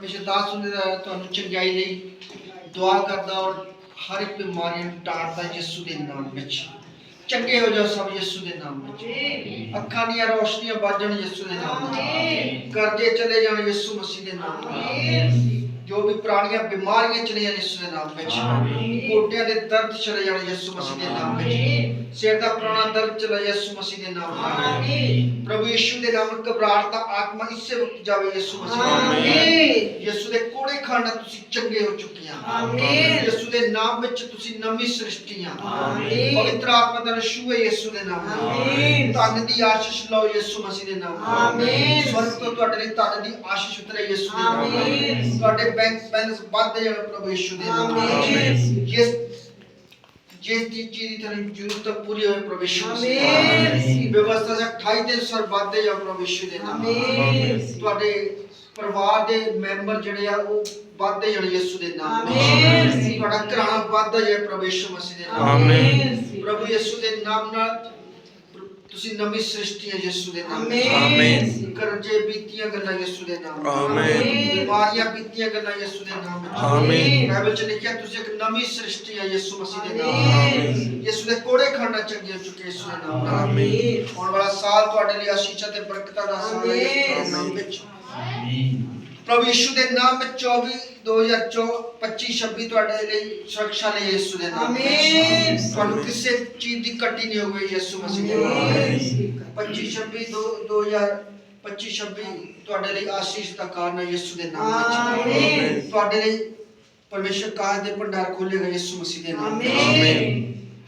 ਪਰਮੇਸ਼ਰ ਦਾਸ ਹੁੰਦੇ ਦਾ ਤੁਹਾਨੂੰ ਚੰਗਿਆਈ ਲਈ ਦੁਆ ਕਰਦਾ ਔਰ ਹਰ ਇੱਕ ਬਿਮਾਰੀ ਨੂੰ ਟਾੜਦਾ ਯਿਸੂ ਦੇ ਨਾਮ ਵਿੱਚ ਚੰਗੇ ਹੋ ਜਾਓ ਸਭ ਯਿਸੂ ਦੇ ਨਾਮ ਵਿੱਚ ਅੱਖਾਂ ਦੀਆਂ ਰੋਸ਼ਨੀਆਂ ਵੱਜਣ ਯਿਸੂ ਦੇ ਨਾਮ ਵਿੱਚ ਕਰਜ਼ੇ ਚਲੇ ਜਾਣ ਯਿਸੂ ਮਸੀਹ ਦੇ ਨਾਮ ਵਿੱਚ ਜੋ ਵੀ ਪੁਰਾਣੀਆਂ ਬਿਮਾਰੀਆਂ ਚਲੇ ਜਾਣ ਯਿਸੂ ਦੇ ਨਾਮ ਵਿੱਚ ਗੋਡਿਆਂ ਦੇ ਦਰਦ ਚਲੇ ਜਾਣ ਯਿਸੂ ਮਸੀਹ ਦੇ ਨਾਮ ਵਿੱਚ ਸਿਰ ਦਾ ਪੁਰਾਣਾ ਦਰਦ ਚਲੇ ਯਿਸੂ ਮਸੀਹ ਦੇ ਨਾਮ ਵਿੱਚ ਪ੍ਰਭੂ ਯਿਸੂ ਦੇ ਨਾਮ ਵਿੱਚ ਘਬਰਾਹਟ ਦਾ ਆਤਮਾ ਇਸੇ ਵਕਤ ਜਾਵੇ ਯਿਸੂ ਮਸੀਹ ਦੇ ਨਾਮ ਵਿੱਚ ਯਿਸੂ ਦੇ ਕੋੜੇ ਖਾਣ ਨਾਲ ਤੁਸੀਂ ਚੰਗੇ ਹੋ ਚੁੱਕੀਆਂ ਆਮੀਨ। ਯਿਸੂ ਦੇ ਨਾਮ ਵਿੱਚ ਤੁਸੀਂ ਨਵੀਂ ਸ੍ਰਿਸ਼ਟੀ ਆ ਆਮੀਨ। ਪਵਿੱਤਰ ਆਤਮਾ ਦਾ ਨਸ਼ੂ ਹੈ ਯਿਸੂ ਦੇ ਨਾਮ ਨਾਲ ਆਮੀਨ। ਧੰਨ ਦੀ ਆਸ਼ੀਸ਼ ਲਓ ਯਿਸੂ ਮਸੀਹ ਦੇ ਨਾਮ ਨਾਲ ਆਮੀਨ। ਸਵਰਗ ਤੋਂ ਤੁਹਾਡੇ ਲਈ ਧੰਨ ਦੀ ਆਸ਼ੀਸ਼ ਉਤਰੇ ਯਿਸੂ ਦੇ ਨਾਮ ਨਾਲ ਆਮੀਨ। ਤੁਹਾਡੇ ਬੈਂਕ ਬੈਲੈਂਸ ਵੱਧ ਜਾਣ ਪ੍ਰਭੂ ਯਿਸੂ ਦੇ ਨਾਮ ਨਾਲ ਆਮੀਨ। ਜਿਸ ਮਸੀਹ ਦੇ ਨਾਮ ਨਾਲ। ਆਮੀਨ। ਵਿਵਸਥਾ ਦਾ 28 ਦਿਨ ਸਰ ਵੱਧਦੇ ਜਾ ਪ੍ਰਭੂ ਯਿਸੂ ਦੇ ਨਾਮ ਨਾਲ ਆਮੀਨ। ਤੁਹਾਡੇ ਪਰਿਵਾਰ ਦੇ ਮੈਂਬਰ ਜਿਹੜੇ ਆ ਉਹ ਵੱਧਦੇ ਜਾਣ ਯਿਸੂ ਦੇ ਨਾਮ ਆਮੀਨ। ਤੁਹਾਡਾ ਘਰਾਣਾ ਵੱਧਦਾ ਜਾਏ ਪ੍ਰਭੂ ਯਿਸੂ ਮਸੀਹ ਦੇ ਨਾਮ ਆਮੀਨ। ਪ੍ਰਭੂ ਯਿਸੂ ਦੇ ਨਾਮ ਨਾਲ ਤੁਸੀਂ ਨਵੀਂ ਸ੍ਰਿਸ਼ਟੀ ਹੈ ਯਿਸੂ ਦੇ ਨਾਮ ਵਿੱਚ ਆਮੀਨ। ਕਰਜ਼ੇ ਬੀਤੀਆਂ ਗੱਲਾਂ ਯਿਸੂ ਦੇ ਨਾਮ ਵਿੱਚ ਆਮੀਨ। ਬਿਮਾਰੀਆਂ ਬੀਤੀਆਂ ਗੱਲਾਂ ਯਿਸੂ ਦੇ ਨਾਮ ਵਿੱਚ ਆਮੀਨ। ਬਾਈਬਲ ਚ ਲਿਖਿਆ ਤੁਸੀਂ ਇੱਕ ਨਵੀਂ ਸ੍ਰਿਸ਼ਟੀ ਹੈ ਯਿਸੂ ਮਸੀਹ ਦੇ ਨਾਮ ਆਮੀਨ। ਯਿਸੂ ਦੇ ਕੋੜੇ ਖਾਣਾ ਚੰਗੇ ਹੋ ਚੁੱਕੇ ਯਿਸੂ ਦੇ ਨਾਮ ਨਾਲ ਆਮੀਨ। ਆਉਣ ਵਾਲਾ ਸਾਲ ਤੁਹਾਡੇ ਲਈ ਆਸ਼ੀਸ਼ਾਂ ਤੇ ਬਰਕਤਾਂ ਦਾ ਸਾਲ ਹੈ ਯਿਸੂ ਦੇ ਨਾਮ ਵਿੱਚ ਪ੍ਰਭੂ ਯਿਸੂ ਦੇ ਨਾਮ ਵਿੱਚ 24 2024 25 26 ਤੁਹਾਡੇ ਲਈ ਸੁਰੱਖਿਆ ਲਈ ਯਿਸੂ ਦੇ ਨਾਮ ਆਮੀਨ। ਤੁਹਾਨੂੰ ਕਿਸੇ ਚੀਜ਼ ਦੀ ਕੱਟੀ ਨਹੀਂ ਹੋਵੇ ਯਿਸੂ ਮਸੀਹ ਦੇ ਨਾਮ ਵਿੱਚ 25 26 2000 25 26 ਤੁਹਾਡੇ ਲਈ ਆਸ਼ੀਸ਼ ਦਾ ਕਾਰਨ ਹੈ ਯਿਸੂ ਦੇ ਨਾਮ ਵਿੱਚ ਆਮੀਨ। ਤੁਹਾਡੇ ਲਈ ਪਰਮੇਸ਼ਰ ਕਾਜ ਦੇ ਭੰਡਾਰ ਖੋਲੇਗਾ ਯਿਸੂ ਮਸੀਹ ਦੇ ਨਾਮ ਆਮੀਨ।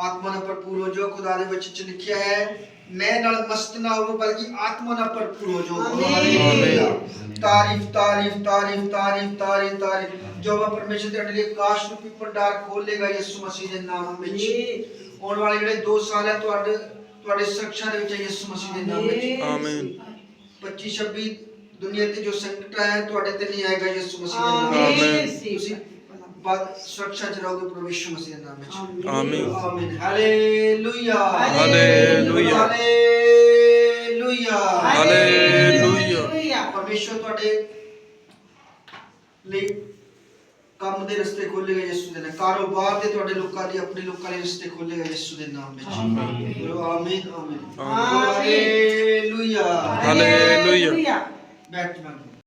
ਆਤਮਾ ਨਾਲ ਭਰਪੂਰ ਹੋ ਜਾਓ ਖੁਦਾ ਦੇ ਵਿੱਚ ਚ ਲਿਖਿਆ ਹੈ ਮੈਂ ਨਾਲ ਮਸਤ ਨਾ ਹੋਵੋ ਬਲਕਿ ਆਤਮਾ ਨਾਲ ਭਰਪੂਰ ਹੋ। ਹਾਲੇਲੂਇਆ ਤਾਰੀਫ ਤਾਰੀਫ ਤਾਰੀਫ ਤਾਰੀਫ ਤਾਰੀਫ ਤਾਰੀਫ। ਜੋ ਵਾ ਪਰਮੇਸ਼ਰ ਤੁਹਾਡੇ ਲਈ ਆਕਾਸ਼ ਰੂਪੀ ਭੰਡਾਰ ਖੋਲੇਗਾ ਯਿਸੂ ਮਸੀਹ ਦੇ ਨਾਮ ਵਿੱਚ। ਆਉਣ ਵਾਲੇ ਜਿਹੜੇ 2 ਸਾਲ ਹੈ ਤੁਹਾਡੇ ਤੁਹਾਡੇ ਸੁਰੱਖਿਆ ਦੇ ਵਿੱਚ ਹੈ ਯਿਸੂ ਮਸੀਹ ਦੇ ਨਾਮ ਵਿੱਚ। ਆਮੀਨ। 25 26 ਦੁਨੀਆ ਤੇ ਜੋ ਸੰਕਟ ਹੈ ਤੁਹਾਡੇ ਤੇ ਨਹੀਂ ਆਏਗਾ ਯਿਸੂ ਮਸੀਹ ਦੇ ਨਾਮ ਵਿੱਚ। ਆਮੀਨ। ਤੁਸੀਂ ਬਾਦ ਸੁਰੱਖਿਆ ਚ ਰਹੋਗੇ ਪ੍ਰਭੂ ਯਿਸੂ ਮਸੀਹ ਦੇ ਨਾਮ ਵਿੱਚ। ਆਮੀਨ। ਆਮੀਨ। ਹਾਲੇਲੂਇਆ। ਹਾਲੇਲੂਇਆ। ਹਾਲੇਲੂਇਆ। ਹਾਲੇਲੂਇਆ। ਪਰਮੇਸ਼ਰ ਤੁਹਾਡੇ ਲਈ ਕੰਮ ਦੇ ਰਸਤੇ ਖੋਲੇਗਾ ਯਿਸੂ ਦੇ ਨਾਮ ਕਾਰੋਬਾਰ ਦੇ ਤੁਹਾਡੇ ਲੋਕਾਂ ਲਈ ਆਪਣੇ ਲੋਕਾਂ ਲਈ ਰਸਤੇ ਖੋਲੇਗਾ ਯਿਸੂ ਦੇ ਨਾਮ ਵਿੱਚ। ਆਮੀਨ। ਬੋਲੋ ਆਮੀਨ ਆਮੀਨ। ਆਮੀਨ। ਹਾਲੇਲੂਇਆ। ਹਾਲੇਲੂਇਆ। ਬੈਠ ਜਾਓ